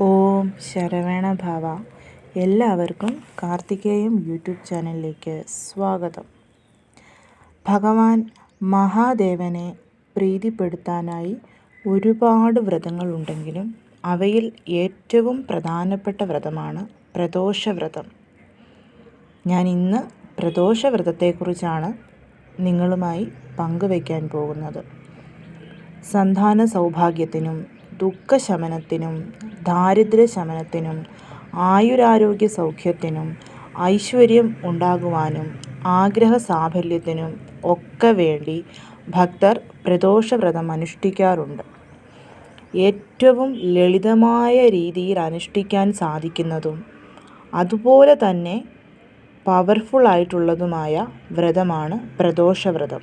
ഓം ശരവേണ ഭവ. എല്ലാവർക്കും കാർത്തികേയം യൂട്യൂബ് ചാനലിലേക്ക് സ്വാഗതം. ഭഗവാൻ മഹാദേവനെ പ്രീതിപ്പെടുത്താനായി ഒരുപാട് വ്രതങ്ങളുണ്ടെങ്കിലും അവയിൽ ഏറ്റവും പ്രധാനപ്പെട്ട വ്രതമാണ് പ്രദോഷവ്രതം. ഞാൻ ഇന്ന് പ്രദോഷവ്രതത്തെക്കുറിച്ചാണ് നിങ്ങളുമായി പങ്കുവയ്ക്കാൻ പോകുന്നത്. സന്താന സൗഭാഗ്യത്തിനും ദുഃഖശമനത്തിനും ദാരിദ്ര്യശമനത്തിനും ആയുരാരോഗ്യ സൗഖ്യത്തിനും ഐശ്വര്യം ഉണ്ടാകുവാനും ആഗ്രഹ സാഫല്യത്തിനും ഒക്കെ വേണ്ടി ഭക്തർ പ്രദോഷവ്രതം അനുഷ്ഠിക്കാറുണ്ട്. ഏറ്റവും ലളിതമായ രീതിയിൽ അനുഷ്ഠിക്കാൻ സാധിക്കുന്നതും അതുപോലെ തന്നെ പവർഫുൾ ആയിട്ടുള്ളതുമായ വ്രതമാണ് പ്രദോഷവ്രതം.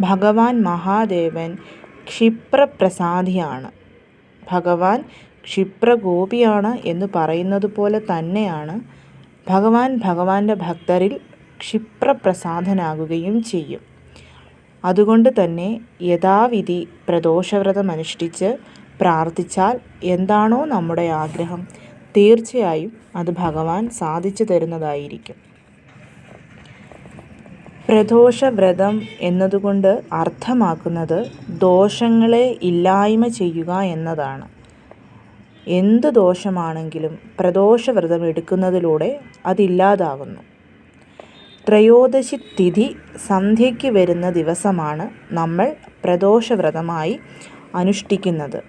ഭഗവാൻ മഹാദേവൻ ക്ഷിപ്രപ്രസാദിയാണ്. ഭഗവാൻ ക്ഷിപ്രഗോപിയാണ് എന്ന് പറയുന്നത് പോലെ തന്നെയാണ് ഭഗവാൻ ഭഗവാന്റെ ഭക്തരിൽ ക്ഷിപ്രപ്രസാദനാകുകയും ചെയ്യും. അതുകൊണ്ട് തന്നെ യഥാവിധി പ്രദോഷവ്രതം അനുഷ്ഠിച്ച് പ്രാർത്ഥിച്ചാൽ എന്താണോ നമ്മുടെ ആഗ്രഹം തീർച്ചയായും അത് ഭഗവാൻ സാധിച്ചു തരുന്നതായിരിക്കും. പ്രദോഷവ്രതം എന്നതുകൊണ്ട് അർത്ഥമാക്കുന്നത് ദോഷങ്ങളെ ഇല്ലായ്മ ചെയ്യുക എന്നതാണ്. എന്ത് ദോഷമാണെങ്കിലും പ്രദോഷവ്രതം എടുക്കുന്നതിലൂടെ അതില്ലാതാകുന്നു ത്രയോദശി തിഥി സന്ധ്യയ്ക്ക് വരുന്ന ദിവസമാണ് നമ്മൾ പ്രദോഷവ്രതമായി അനുഷ്ഠിക്കുന്നത്.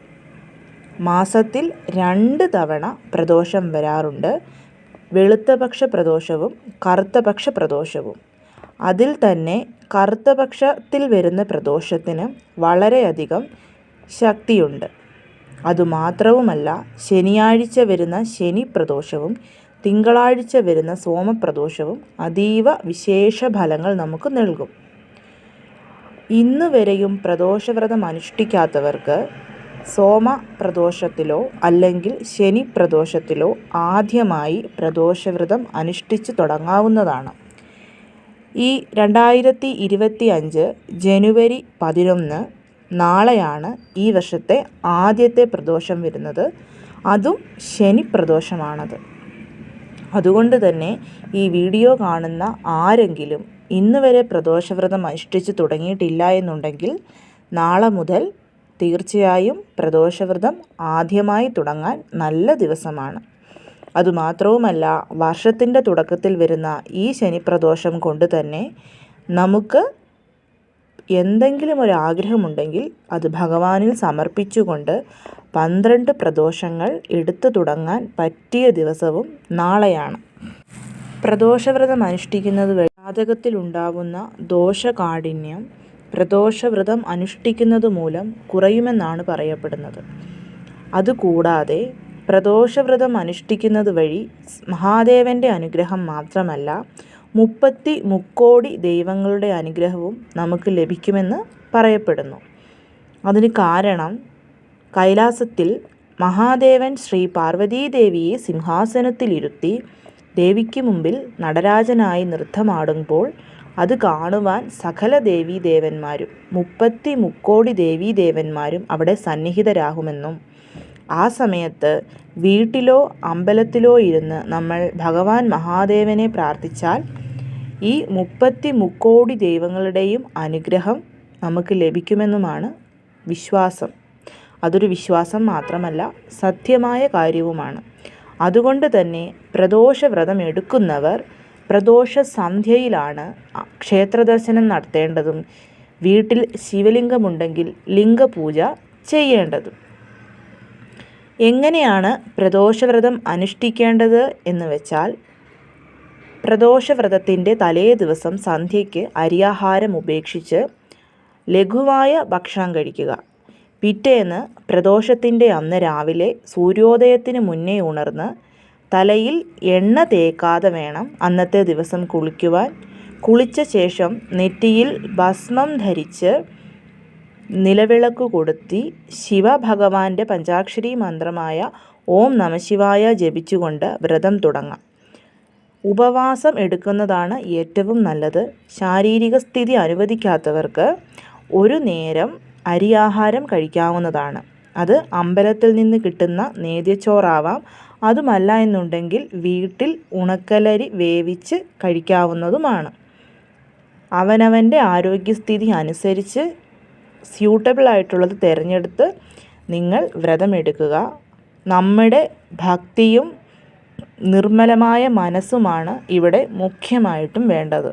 മാസത്തിൽ രണ്ട് തവണ പ്രദോഷം വരാറുണ്ട്. വെളുത്തപക്ഷ പ്രദോഷവും കറുത്തപക്ഷ പ്രദോഷവും. അതിൽ തന്നെ കറുത്ത പക്ഷത്തിൽ വരുന്ന പ്രദോഷത്തിന് വളരെയധികം ശക്തിയുണ്ട്. അതുമാത്രവുമല്ല ശനിയാഴ്ച വരുന്ന ശനി പ്രദോഷവും തിങ്കളാഴ്ച വരുന്ന സോമപ്രദോഷവും അതീവ വിശേഷ ഫലങ്ങൾ നമുക്ക് നൽകും. ഇന്ന് വരെയും പ്രദോഷവ്രതം അനുഷ്ഠിക്കാത്തവർക്ക് സോമ പ്രദോഷത്തിലോ അല്ലെങ്കിൽ ശനി പ്രദോഷത്തിലോ ആദ്യമായി പ്രദോഷവ്രതം അനുഷ്ഠിച്ചു തുടങ്ങാവുന്നതാണ്. ഈ രണ്ടായിരത്തി ഇരുപത്തി അഞ്ച് ജനുവരി പതിനൊന്ന് നാളെയാണ് ഈ വർഷത്തെ ആദ്യത്തെ പ്രദോഷം വരുന്നത്. അതും ശനി പ്രദോഷമാണത് അതുകൊണ്ട് തന്നെ ഈ വീഡിയോ കാണുന്ന ആരെങ്കിലും ഇന്ന് വരെ പ്രദോഷവ്രതം അനുഷ്ഠിച്ച് തുടങ്ങിയിട്ടില്ല എന്നുണ്ടെങ്കിൽ നാളെ മുതൽ തീർച്ചയായും പ്രദോഷവ്രതം ആദ്യമായി തുടങ്ങാൻ നല്ല ദിവസമാണ്. അതുമാത്രവുമല്ല വർഷത്തിന്റെ തുടക്കത്തിൽ വരുന്ന ഈ ശനിപ്രദോഷം കൊണ്ട് തന്നെ നമുക്ക് എന്തെങ്കിലും ഒരു ആഗ്രഹമുണ്ടെങ്കിൽ അത് ഭഗവാനിൽ സമർപ്പിച്ചുകൊണ്ട് പന്ത്രണ്ട് പ്രദോഷങ്ങൾ എടുത്തു തുടങ്ങാൻ പറ്റിയ ദിവസവും നാളെയാണ്. പ്രദോഷവ്രതം അനുഷ്ഠിക്കുന്നത് വഴി ജാതകത്തിലുണ്ടാവുന്ന ദോഷകാഠിന്യം പ്രദോഷവ്രതം അനുഷ്ഠിക്കുന്നത് മൂലം കുറയുമെന്നാണ് പറയപ്പെടുന്നത്. അതുകൂടാതെ പ്രദോഷവ്രതം അനുഷ്ഠിക്കുന്നത് വഴി മഹാദേവന്റെ അനുഗ്രഹം മാത്രമല്ല മുപ്പത്തി മുക്കോടി ദൈവങ്ങളുടെ അനുഗ്രഹവും നമുക്ക് ലഭിക്കുമെന്ന് പറയപ്പെടുന്നു. അതിന് കാരണം കൈലാസത്തിൽ മഹാദേവൻ ശ്രീ പാർവതീദേവിയെ സിംഹാസനത്തിലിരുത്തി ദേവിക്ക് മുമ്പിൽ നടരാജനായി നൃത്തമാടുമ്പോൾ അത് കാണുവാൻ സകല ദേവീദേവന്മാരും മുപ്പത്തി മുക്കോടി ദേവീദേവന്മാരും അവിടെ സന്നിഹിതരാകുമെന്നും ആ സമയത്ത് വീട്ടിലോ അമ്പലത്തിലോ ഇരുന്ന് നമ്മൾ ഭഗവാൻ മഹാദേവനെ പ്രാർത്ഥിച്ചാൽ ഈ മുപ്പത്തി മുക്കോടി ദൈവങ്ങളുടെയും അനുഗ്രഹം നമുക്ക് ലഭിക്കുമെന്നുമാണ് വിശ്വാസം. അതൊരു വിശ്വാസം മാത്രമല്ല സത്യമായ കാര്യവുമാണ്. അതുകൊണ്ട് തന്നെ പ്രദോഷ വ്രതം എടുക്കുന്നവർ പ്രദോഷ സന്ധ്യയിലാണ് ക്ഷേത്രദർശനം നടത്തേണ്ടതും വീട്ടിൽ ശിവലിംഗമുണ്ടെങ്കിൽ ലിംഗപൂജ ചെയ്യേണ്ടതും. എങ്ങനെയാണ് പ്രദോഷവ്രതം അനുഷ്ഠിക്കേണ്ടത് എന്ന് വെച്ചാൽ പ്രദോഷവ്രതത്തിന്റെ തലേ ദിവസം സന്ധ്യയ്ക്ക് അരിയാഹാരം ഉപേക്ഷിച്ച് ലഘുവായ ഭക്ഷണം കഴിക്കുക. പിറ്റേന്ന് പ്രദോഷത്തിന്റെ അന്ന് രാവിലെ സൂര്യോദയത്തിന് മുന്നേ ഉണർന്ന് തലയിൽ എണ്ണ തേക്കാതെ വേണം അന്നത്തെ ദിവസം കുളിക്കുവാൻ. കുളിച്ച ശേഷം നെറ്റിയിൽ ഭസ്മം ധരിച്ച് നിലവിളക്ക് കൊളുത്തി ശിവഭഗവാന്റെ പഞ്ചാക്ഷരി മന്ത്രമായ ഓം നമശിവായ ജപിച്ചുകൊണ്ട് വ്രതം തുടങ്ങാം. ഉപവാസം എടുക്കുന്നതാണ് ഏറ്റവും നല്ലത്. ശാരീരിക സ്ഥിതി അനുവദിക്കാത്തവർക്ക് ഒരു നേരം അരിയാഹാരം കഴിക്കാവുന്നതാണ്. അത് അമ്പലത്തിൽ നിന്ന് കിട്ടുന്ന നേദ്യച്ചോറാവാം. അതുമല്ല എന്നുണ്ടെങ്കിൽ വീട്ടിൽ ഉണക്കലരി വേവിച്ച് കഴിക്കാവുന്നതുമാണ്. അവനവന്റെ ആരോഗ്യസ്ഥിതി അനുസരിച്ച് സ്യൂട്ടബിൾ ആയിട്ടുള്ളത് തിരഞ്ഞെടുത്ത് നിങ്ങൾ വ്രതമെടുക്കുക. നമ്മുടെ ഭക്തിയും നിർമ്മലമായ മനസ്സുമാണ് ഇവിടെ മുഖ്യമായിട്ടും വേണ്ടത്.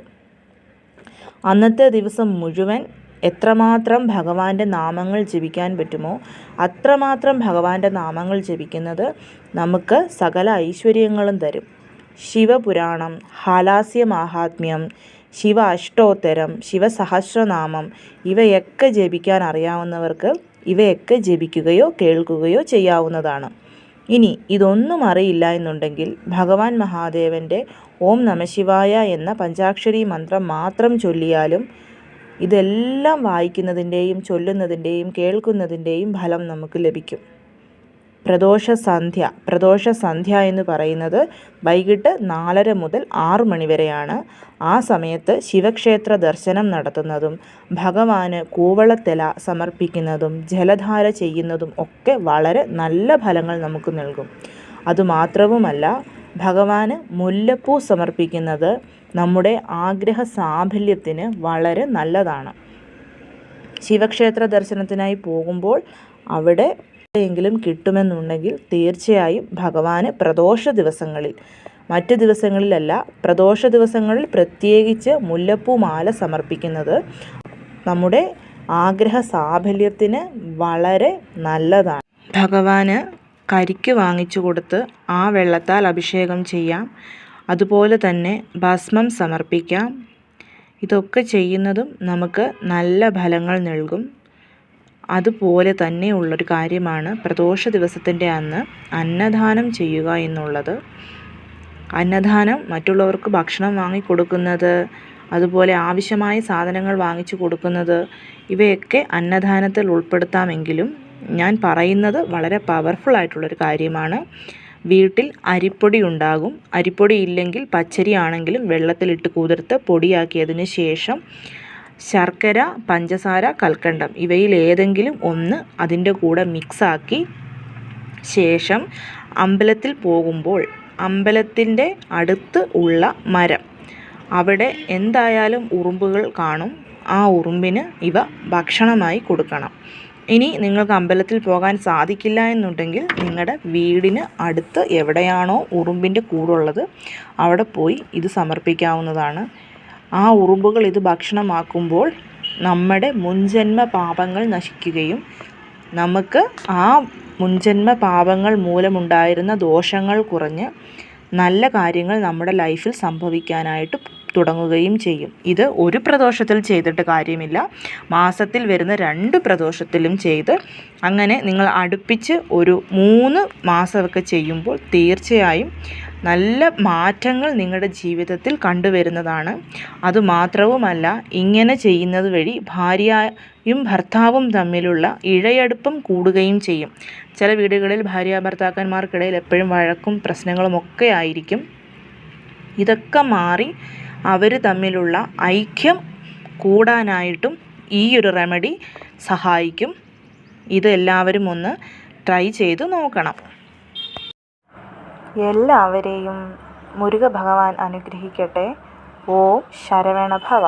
അന്നത്തെ ദിവസം മുഴുവൻ എത്രമാത്രം ഭഗവാന്റെ നാമങ്ങൾ ജപിക്കാൻ പറ്റുമോ അത്രമാത്രം ഭഗവാന്റെ നാമങ്ങൾ ജപിക്കുന്നത് നമുക്ക് സകല ഐശ്വര്യങ്ങളും തരും. ശിവപുരാണം ഹാലാസ്യ മാഹാത്മ്യം ശിവ അഷ്ടോത്തരം ശിവസഹസ്രനാമം ഇവയൊക്കെ ജപിക്കാൻ അറിയാവുന്നവർക്ക് ഇവയൊക്കെ ജപിക്കുകയോ കേൾക്കുകയോ ചെയ്യാവുന്നതാണ്. ഇനി ഇതൊന്നും അറിയില്ല എന്നുണ്ടെങ്കിൽ ഭഗവാൻ മഹാദേവന്റെ ഓം നമശിവായ എന്ന പഞ്ചാക്ഷരി മന്ത്രം മാത്രം ചൊല്ലിയാലും ഇതെല്ലാം വായിക്കുന്നതിന്റെയും ചൊല്ലുന്നതിന്റെയും കേൾക്കുന്നതിന്റെയും ഫലം നമുക്ക് ലഭിക്കും. പ്രദോഷ സന്ധ്യ പ്രദോഷ സന്ധ്യ എന്ന് പറയുന്നത് വൈകിട്ട് നാലര മുതൽ ആറ് മണിവരെയാണ് ആ സമയത്ത് ശിവക്ഷേത്ര ദർശനം നടത്തുന്നതും ഭഗവാന് കൂവളത്തില സമർപ്പിക്കുന്നതും ജലധാര ചെയ്യുന്നതും ഒക്കെ വളരെ നല്ല ഫലങ്ങൾ നമുക്ക് നൽകും. അതുമാത്രവുമല്ല ഭഗവാന് മുല്ലപ്പൂ സമർപ്പിക്കുന്നത് നമ്മുടെ ആഗ്രഹ സാഫല്യത്തിന് വളരെ നല്ലതാണ്. ശിവക്ഷേത്ര ദർശനത്തിനായി പോകുമ്പോൾ അവിടെ എങ്കിലും കിട്ടുമെന്നുണ്ടെങ്കിൽ തീർച്ചയായും ഭഗവാന് പ്രദോഷ ദിവസങ്ങളിൽ മറ്റ് ദിവസങ്ങളിലല്ല പ്രദോഷ ദിവസങ്ങളിൽ പ്രത്യേകിച്ച് മുല്ലപ്പൂ മാല സമർപ്പിക്കുന്നത് നമ്മുടെ ആഗ്രഹ സാഫല്യത്തിന് വളരെ നല്ലതാണ്. ഭഗവാന് കരിക്ക് വാങ്ങിച്ചു കൊടുത്ത് ആ വെള്ളത്താൽ അഭിഷേകം ചെയ്യാം. അതുപോലെ തന്നെ ഭസ്മം സമർപ്പിക്കാം. ഇതൊക്കെ ചെയ്യുന്നതും നമുക്ക് നല്ല ഫലങ്ങൾ നൽകും. അതുപോലെ തന്നെയുള്ളൊരു കാര്യമാണ് പ്രദോഷ ദിവസത്തിന്റെ അന്ന് അന്നദാനം ചെയ്യുക എന്നുള്ളത്. അന്നദാനം മറ്റുള്ളവർക്ക് ഭക്ഷണം വാങ്ങിക്കൊടുക്കുന്നത് അതുപോലെ ആവശ്യമായ സാധനങ്ങൾ വാങ്ങിച്ചു കൊടുക്കുന്നത് ഇവയൊക്കെ അന്നദാനത്തിൽ ഉൾപ്പെടുത്താമെങ്കിലും ഞാൻ പറയുന്നത് വളരെ പവർഫുൾ ആയിട്ടുള്ളൊരു കാര്യമാണ്. വീട്ടിൽ അരിപ്പൊടി ഉണ്ടാകും. അരിപ്പൊടി ഇല്ലെങ്കിൽ പച്ചരി ആണെങ്കിലും വെള്ളത്തിലിട്ട് കുതിർത്ത് പൊടിയാക്കിയതിന് ശേഷം ശർക്കര പഞ്ചസാര കൽക്കണ്ടം ഇവയിൽ ഏതെങ്കിലും ഒന്ന് അതിന്റെ കൂടെ മിക്സാക്കി ശേഷം അമ്പലത്തിൽ പോകുമ്പോൾ അമ്പലത്തിന്റെ അടുത്ത് ഉള്ള മരം. അവിടെ എന്തായാലും ഉറുമ്പുകൾ കാണും. ആ ഉറുമ്പിന് ഇവ ഭക്ഷണമായി കൊടുക്കണം. ഇനി നിങ്ങൾക്ക് അമ്പലത്തിൽ പോകാൻ സാധിക്കില്ല എന്നുണ്ടെങ്കിൽ നിങ്ങളുടെ വീടിന് അടുത്ത് എവിടെയാണോ ഉറുമ്പിന്റെ കൂടുള്ളത് അവിടെ പോയി ഇത് സമർപ്പിക്കാവുന്നതാണ്. ആ ഉറുമ്പുകൾ ഇത് ഭക്ഷണമാക്കുമ്പോൾ നമ്മുടെ മുൻജന്മ പാപങ്ങൾ നശിക്കുകയും നമുക്ക് ആ മുൻജന്മ പാപങ്ങൾ മൂലമുണ്ടായിരുന്ന ദോഷങ്ങൾ കുറഞ്ഞ് നല്ല കാര്യങ്ങൾ നമ്മുടെ ലൈഫിൽ സംഭവിക്കാനായിട്ട് തുടങ്ങുകയും ചെയ്യും. ഇത് ഒരു പ്രദോഷത്തിൽ ചെയ്തിട്ട് കാര്യമില്ല. മാസത്തിൽ വരുന്ന രണ്ട് പ്രദോഷത്തിലും ചെയ്ത് അങ്ങനെ നിങ്ങൾ അടുപ്പിച്ച് ഒരു മൂന്ന് മാസമൊക്കെ ചെയ്യുമ്പോൾ തീർച്ചയായും നല്ല മാറ്റങ്ങൾ നിങ്ങളുടെ ജീവിതത്തിൽ കണ്ടുവരുന്നതാണ്. അതുമാത്രവുമല്ല ഇങ്ങനെ ചെയ്യുന്നത് വഴി ഭാര്യയും ഭർത്താവും തമ്മിലുള്ള ഇഴയടുപ്പം കൂടുകയും ചെയ്യും. ചില വീടുകളിൽ ഭാര്യ ഭർത്താക്കന്മാർക്കിടയിൽ എപ്പോഴും വഴക്കും പ്രശ്നങ്ങളും ഒക്കെ ആയിരിക്കും. ഇതൊക്കെ മാറി അവർ തമ്മിലുള്ള ഐക്യം കൂടാനായിട്ടും ഈ ഒരു റെമഡി സഹായിക്കും. ഇത് എല്ലാവരും ഒന്ന് ട്രൈ ചെയ്ത് നോക്കണം. എല്ലാവരെയും മുരുക ഭഗവാൻ അനുഗ്രഹിക്കട്ടെ. ഓം ശരവണ ഭവ